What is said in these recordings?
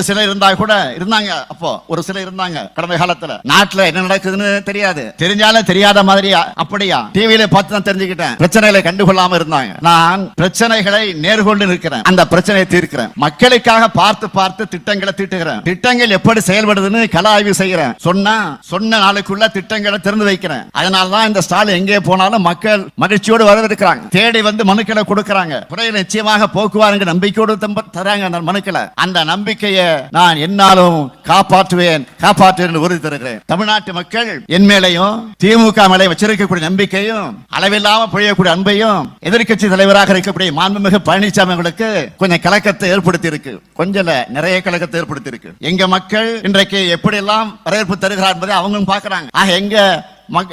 ஒரு சிலர் இருந்தா கூட இருந்தாங்க. அப்போ ஒரு சிலர் இருந்தாங்க கடந்த காலத்துல. நாட்டுல என்ன நடக்குதுன்னு தெரியாது. தெரிஞ்சாலும் தெரியாத மாதிரி அப்படியா? டிவியில பார்த்து தான் தெரிஞ்சுக்கிட்டேன். பிரச்சனைகளை கண்டுகொள்ளாம இருந்தாங்க. நான் பிரச்சனைகளை நேர்கொண்டு நிற்கிறேன். அந்த பிரச்சனையை தீர்க்கிறேன். மக்களுக்காக பார்த்து பார்த்து திட்டங்களை தீட்டுகிறேன். திட்டங்கள் எப்படி செயல்படுதுன்னு கல ஆய்வு செய்கிறேன். சொன்னா சொன்ன நாளுக்குள்ள திட்டங்களை திறந்து வைக்கிறேன். அதனாலதான் இந்த ஸ்டால் எங்கே போனாலும் மக்கள் மகிழ்ச்சியோடு வரவிருக்கிறாங்க தேடி வந்து மனுக்களை கொடுக்கறாங்க. குறையை நிச்சயமாக போக்குவாருங்க நம்பிக்கையோடு தராங்க அந்த மனுக்களை. அந்த நம்பிக்கையை நான் என்னாலும் காப்பாற்றுவேன் காப்பாற்றுவேன் உறுதி தருகிறேன். தமிழ்நாட்டு மக்கள் என் மேலையும் திமுக மேலே வச்சிருக்கக்கூடிய நம்பிக்கையும் அளவில்லாம பொழியக்கூடிய அன்பையும் எதிர்க்கட்சி தலைவராக இருக்கக்கூடிய மாண்புமிகு பழனிசாமி அவர்களுக்கு கொஞ்சம் கலக்கத்தை ஏற்படுத்தி இருக்கு கொஞ்சம் நிறைய கலக்கத்தை ஏற்படுத்தி இருக்கு எங்க மக்கள் இன்றைக்கு எப்படி எல்லாம் வரவேற்பு தருகிறார் என்பதை அவங்களும் பாக்குறாங்க ஆக எங்க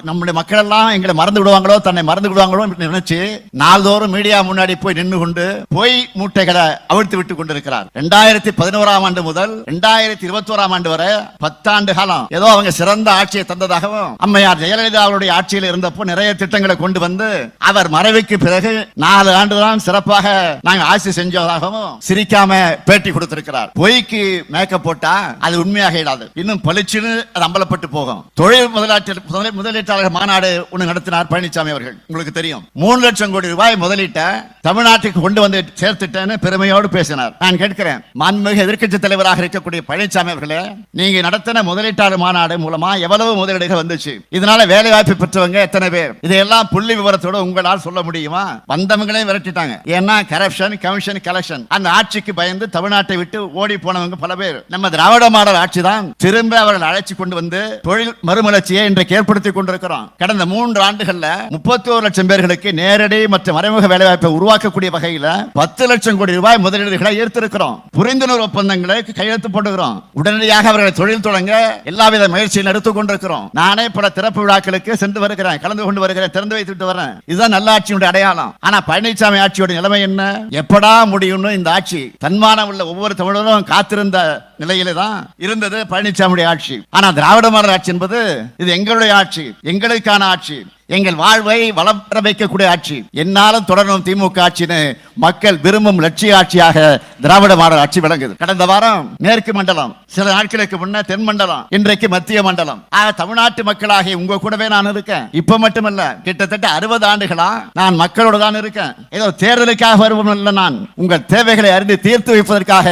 நம்முடைய மக்கள் எல்லாம் எங்களை மறந்து விடுவாங்களோ தன்னை மறந்து விடுவாங்களோ நினைச்சு நாள்தோறும் மீடியா முன்னாடி போய் நின்று கொண்டு பொய் மூட்டைகளை அவிழ்த்து விட்டு கொண்டிருக்கிறார். ரெண்டாயிரத்தி பதினோராம் ஆண்டு முதல் ரெண்டாயிரத்தி இருபத்தி ஓராம் ஆண்டு வரை பத்தாண்டு காலம் ஏதோ அவங்க சிறந்த ஆட்சியை தந்ததாகவும் அம்மையார் ஜெயலலிதா அவருடைய ஆட்சியில் இருந்தப்போ நிறைய திட்டங்களை கொண்டு வந்து அவர் மறைவுக்கு பிறகு நாலு ஆண்டுதான் சிறப்பாக நாங்கள் ஆட்சி செஞ்சதாகவும் சிரிக்காம பேட்டி கொடுத்திருக்கிறார். பொய்க்கு மேக்கப் போட்டா அது உண்மையாக இடாது இன்னும் பளிச்சுன்னு அது அம்பலப்பட்டு போகும். தொழில் முதலாளர் முதலில் முதலீட்டாளர் மாநாடு ஒன்று நடத்தினார் பழனிசாமி அவர்கள். உங்களுக்கு தெரியும். மூணு லட்சம் கோடி ரூபாய் முதலீட்ட தமிழ்நாட்டுக்கு கொண்டு வந்து சேர்த்துட்டேன்னு பெருமையோடு பேசினார். நான் கேட்கிறேன் மாண்புமிகு எதிர்க்கட்சி தலைவராக இருக்கக்கூடிய பழனிசாமி அவர்களே நீங்க நடத்தின முதலீட்டாளர் மாநாடு மூலமா எவ்வளவு முதலீடுகள் வந்துச்சு? இதனால வேலை வாய்ப்பு பெற்றவங்க எத்தனை பேர்? இதையெல்லாம் புள்ளி விவரத்தோட உங்களால் சொல்ல முடியுமா? வந்தவங்களே விரட்டிட்டாங்க. ஏன்னா கரப்ஷன் கமிஷன் கலெக்ஷன் அந்த ஆட்சிக்கு பயந்து தமிழ்நாட்டை விட்டு ஓடி போனவங்க பல பேர். நம்ம திராவிட மாடல் ஆட்சி தான். திரும்ப அவர்கள் அழைச்சி கொண்டு வந்து தொழில் மறுமலர்ச்சியை இன்றைக்கு ஏற்படுத்தி கொண்டிருக்கிறோம். கடந்த மூன்று ஆண்டுகள்ல முப்பத்தி ஒரு லட்சம் பேர்களுக்கு நேரடி மற்றும் மறைமுக வேலைவாய்ப்பை உருவாக்கக்கூடிய வகையில பத்து லட்சம் கோடி ரூபாய் முதலீடுகளை ஈர்த்திருக்கிறோம். புரிந்துணர்வு ஒப்பந்தங்களை கையெழுத்து போட்டுக்கிறோம். உடனடியாக அவர்களை தொழில் தொடங்க எல்லாவித முயற்சியும் எடுத்துக் கொண்டிருக்கிறோம். நானே பல திறப்பு விழாக்களுக்கு சென்று வருகிறேன். கலந்து கொண்டு வருகிறேன். திறந்து வைத்துட்டு வரேன். இதுதான் நல்ல ஆட்சியுடைய அடையாளம். ஆனா பழனிசாமி ஆட்சியோட நிலைமை என்ன? எப்படா முடியும்னு இந்த ஆட்சி தன்மானம் உள்ள ஒவ்வொரு தமிழரும் காத்திருந்த நிலையில தான் இருந்தது பழனிசாமியுடைய ஆட்சி. ஆனா திராவிட மாடல் ஆட்சி என்பது இது எங்களுடைய ஆட்சி எங்களுக்கான ஆட்சி. எங்கள் வாழ்வை வளம் பெற வைக்கக்கூடிய ஆட்சி. என்னாலும் தொடரும் திமுக ஆட்சின்னு மக்கள் விரும்பும் லட்சிய ஆட்சியாக திராவிட மாடல் ஆட்சி விளங்குது. கடந்த வாரம் மேற்கு மண்டலம் சில நாட்களுக்கு முன்ன தென் மண்டலம் இன்றைக்கு மத்திய மண்டலம். ஆக தமிழ்நாட்டு மக்களாகி உங்க கூடவே நான் இருக்கேன். இப்ப மட்டுமல்ல கிட்டத்தட்ட அறுபது ஆண்டுகளா நான் மக்களோடு தான் இருக்கேன். ஏதோ தேர்தலுக்காக வருவோம் அல்ல நான். உங்கள் தேவைகளை அறிந்து தீர்த்து வைப்பதற்காக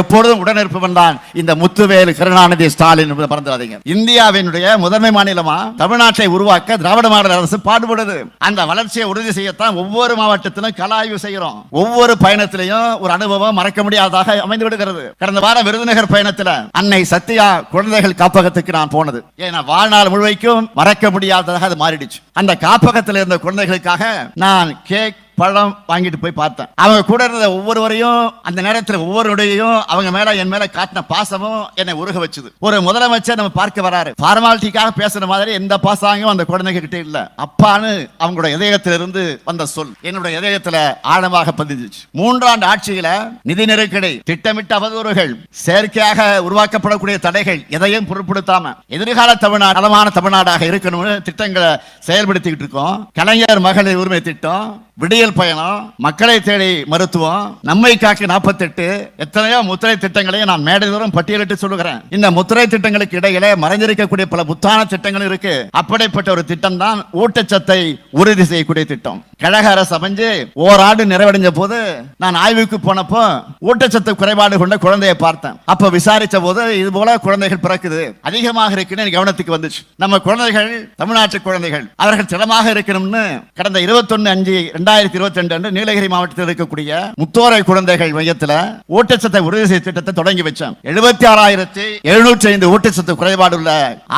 எப்பொழுதும் உடனிருப்பவன் தான் இந்த முத்துவேலு கருணாநிதி ஸ்டாலின் என்பதை மறந்துடாதீங்க. இந்தியாவினுடைய முதன்மை மாநிலமா தமிழ்நாட்டை உருவாக்க திராவிட மாடல் அரசு பாடுபடுது. அந்த வளர்ச்சியை உறுதி செய்யத்தான் ஒவ்வொரு மாவட்டத்திலும் கல ஆய்வு செய்கிறோம். ஒவ்வொரு பயணத்திலையும் ஒரு அனுபவம் மறக்க முடியாததாக அமைந்து விடுகிறது. கடந்த வாரம் விருதுநகர் பயணத்துல அன்னை சத்யா குழந்தைகள் காப்பகத்துக்கு நான் போனது. ஏன்னா வாழ்நாள் முழுமைக்கும் மறக்க முடியாததாக அது மாறிடுச்சு. அந்த காப்பகத்தில் இருந்த குழந்தைகளுக்காக நான் கேக் பழம் வாங்கிட்டு போய் பார்த்தேன். அவங்க கூட இருந்த ஒவ்வொருவரையும் அந்த நேரத்தில் ஒவ்வொருடையும் அவங்க மேல என் மேல காட்டின பாசமும் என்னை உருக வச்சுது. ஒரு முதலமைச்சர் நம்ம பார்க்க வராரு. ஃபார்மாலிட்டிக்காக பேசுற மாதிரி எந்த பாசாங்கும் அந்த குழந்தைங்க கிட்டே இல்ல. அப்பான்னு அவங்களோட இதயத்திலிருந்து வந்த சொல். என்னோட இதயத்துல ஆழமாக பதிஞ்சிச்சு. மூன்றாண்டு ஆட்சியில நிதி நெருக்கடி திட்டமிட்ட அவதூறுகள் செயற்கையாக உருவாக்கப்படக்கூடிய தடைகள் எதையும் பொருட்படுத்தாம எதிர்கால தமிழ்நாடு நலமான தமிழ்நாடாக இருக்கணும்னு திட்டங்களை செயல்படுத்திக்கிட்டு இருக்கோம். கலைஞர் மகளிர் உரிமை திட்டம் விடியல் பயணம் மக்களை தேடி மருத்துவம் நம்மை காக்கி நாற்பத்தெட்டு எத்தனையோ முத்திரை திட்டங்களையும் நான் மேடை தூரம் பட்டியலிட்டு சொல்லுகிறேன். இந்த முத்திரை திட்டங்களுக்கு இடையிலே மறைஞ்சிருக்கக்கூடிய பல புத்தான திட்டங்கள் இருக்கு. அப்படிப்பட்ட ஒரு திட்டம் தான் ஊட்டச்சத்தை உறுதி செய்யக்கூடிய திட்டம். கழக அரசு அமைஞ்சு ஓராண்டு நிறைவடைஞ்ச போது நான் ஆய்வுக்கு போனப்போ ஊட்டச்சத்து குறைபாடு கொண்ட குழந்தையை பார்த்தேன். அப்ப விசாரிச்ச போது இது போல குழந்தைகள் பிறக்குது. அதிகமாக இருக்குன்னு கவனத்துக்கு வந்துச்சு. நம்ம குழந்தைகள் தமிழ்நாட்டு குழந்தைகள் அவர்கள் திடமாக இருக்கணும்னு கடந்த 21 அஞ்சு ரெண்டாயிரத்தி இருபத்தி ரெண்டு அன்று நீலகிரி மாவட்டத்தில் இருக்கக்கூடிய முத்தோரை குழந்தைகள் மையத்தில் ஊட்டச்சத்தை உறுதி செய்ய திட்டத்தை தொடங்கி வச்சோம் எழுபத்தி ஆறாயிரத்தி எழுநூற்றி ஐந்து ஊட்டச்சத்து குறைபாடு உள்ள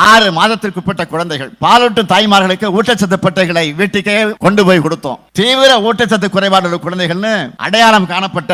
ஆறு மாதத்திற்குட்பட்ட குழந்தைகள் பாலூட்டும் தாய்மார்களுக்கு ஊட்டச்சத்து பட்டைகளை வீட்டுக்கே கொண்டு போய் கொடுத்தோம். தீவிர ஊட்டச்சத்து குறைபாடு உள்ள குழந்தைகள்னு அடையாளம் காணப்பட்ட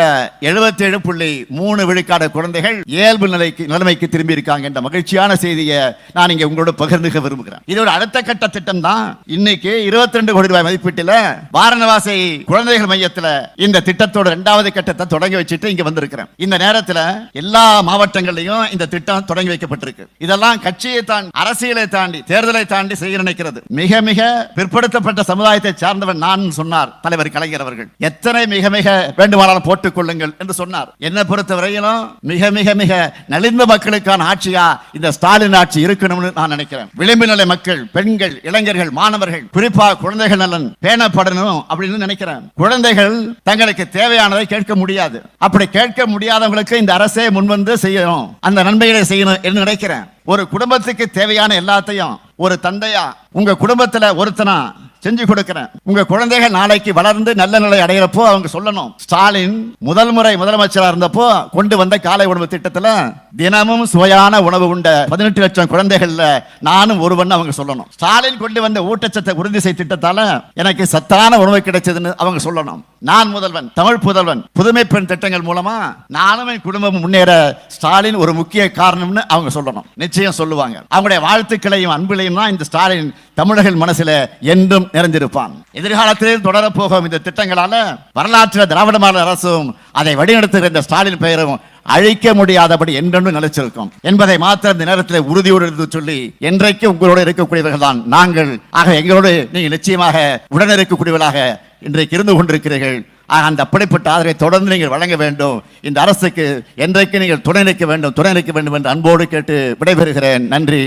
எழுபத்தி ஏழு புள்ளி மூணு விழுக்காடு குழந்தைகள் இயல்பு நிலைக்கு நிலைமைக்கு திரும்பி இருக்காங்க என்ற மகிழ்ச்சியான செய்தியை நான் இங்க உங்களோட பகிர்ந்துக்க விரும்புகிறேன். இதோட அடுத்த கட்ட திட்டம் தான். இன்னைக்கு இருபத்தி ரெண்டு கோடி ரூபாய் மதிப்பீட்டில் வாரணவாசி குழந்தைகள் மையத்தில் இந்த திட்டத்தோட இரண்டாவது கட்டத்தை தொடங்கி வச்சுட்டு இங்க வந்திருக்கிறேன். இந்த நேரத்தில் எல்லா மாவட்டங்களையும் இந்த திட்டம் தொடங்கி வைக்கப்பட்டிருக்கு. இதெல்லாம் கட்சியை தாண்டி அரசியலை தாண்டி தேர்தலை தாண்டி செய்ய நினைக்கிறது. மிக மிக பிற்படுத்தப்பட்ட சமுதாயத்தை சார்ந்தவன் நான் சொன்னார் தலைவர் கலைஞர் அவர்கள். எத்தனை மிக மிக வேண்டுமானாலும் போட்டுக் கொள்ளுங்கள் என்று சொன்னார். என்னை பொறுத்தவரையிலும் மிக மிக மிக நலிந்த மக்களுக்கான ஆட்சியா இந்த ஸ்டாலின் ஆட்சி இருக்கணும்னு நான் நினைக்கிறேன். விளிம்பு நிலை மக்கள் பெண்கள் இளைஞர்கள் மாணவர்கள் குறிப்பாக குழந்தைகள் நலன் பேணப்படணும் அப்படின்னு நினைக்கிறேன். குழந்தைகள் தங்களுக்கு தேவையானதை கேட்க முடியாது. அப்படி கேட்க முடியாதவங்களுக்கு இந்த அரசே முன்வந்து செய்யணும். அந்த நன்மைகளை செய்யணும் என்று நினைக்கிறேன். ஒரு குடும்பத்துக்கு தேவையான எல்லாத்தையும் ஒரு தந்தையா உங்க குடும்பத்துல ஒருத்தனா செஞ்சு கொடுக்கிறேன். உங்க குழந்தைகள் நாளைக்கு வளர்ந்து நல்ல நிலை அடைகிறப்போ அவங்க சொல்லணும். ஸ்டாலின் முதல் முறை முதலமைச்சராக இருந்தப்போ கொண்டு வந்த காலை உணவு திட்டத்தில் தினமும் சுவையான உணவு உண்ட பதினெட்டு லட்சம் குழந்தைகள்ல நானும் ஒருவன் அவங்க சொல்லணும். ஸ்டாலின் கொண்டு வந்த ஊட்டச்சத்தை உறுதி செய் திட்டத்தால எனக்கு சத்தான உணவு கிடைச்சதுன்னு அவங்க சொல்லணும். நான் முதல்வன் தமிழ் புதல்வன் புதுமை பெண் திட்டங்கள் மூலமா நானும் என் குடும்பம் முன்னேற ஸ்டாலின் ஒரு முக்கிய காரணம்னு அவங்க சொல்லணும். நிச்சயம் சொல்லுவாங்க. அவங்களுடைய வாழ்த்துக்களையும் அன்புகளையும் தான் இந்த ஸ்டாலின் தமிழர்கள் மனசுல என்றும் நிறைந்திருப்பான். எதிர்காலத்திலே தொடரப்போகும் இந்த திட்டங்களால வரலாற்றில் திராவிட மாநில அரசும் அதை வழிநடத்துகிற இந்த ஸ்டாலின் பெயரும் அழிக்க முடியாதபடி என்றென்றும் நிலைச்சிருக்கும் என்பதை மாத்திரம் இந்த நேரத்தில் உறுதியோடு சொல்லி என்றைக்கு உங்களோடு இருக்கக்கூடியவர்கள் தான் நாங்கள் ஆக எங்களோடு நீங்கள் நிச்சயமாக உடன் இருக்கக்கூடியவர்களாக இன்றைக்கு இருந்து கொண்டிருக்கிறீர்கள். அந்த அப்படிப்பட்ட ஆதரவை தொடர்ந்து நீங்கள் வழங்க வேண்டும். இந்த அரசுக்கு என்றைக்கு நீங்கள் துணை நிற்க வேண்டும் துணை நிற்க வேண்டும் என்று அன்போடு கேட்டு விடைபெறுகிறேன். நன்றி.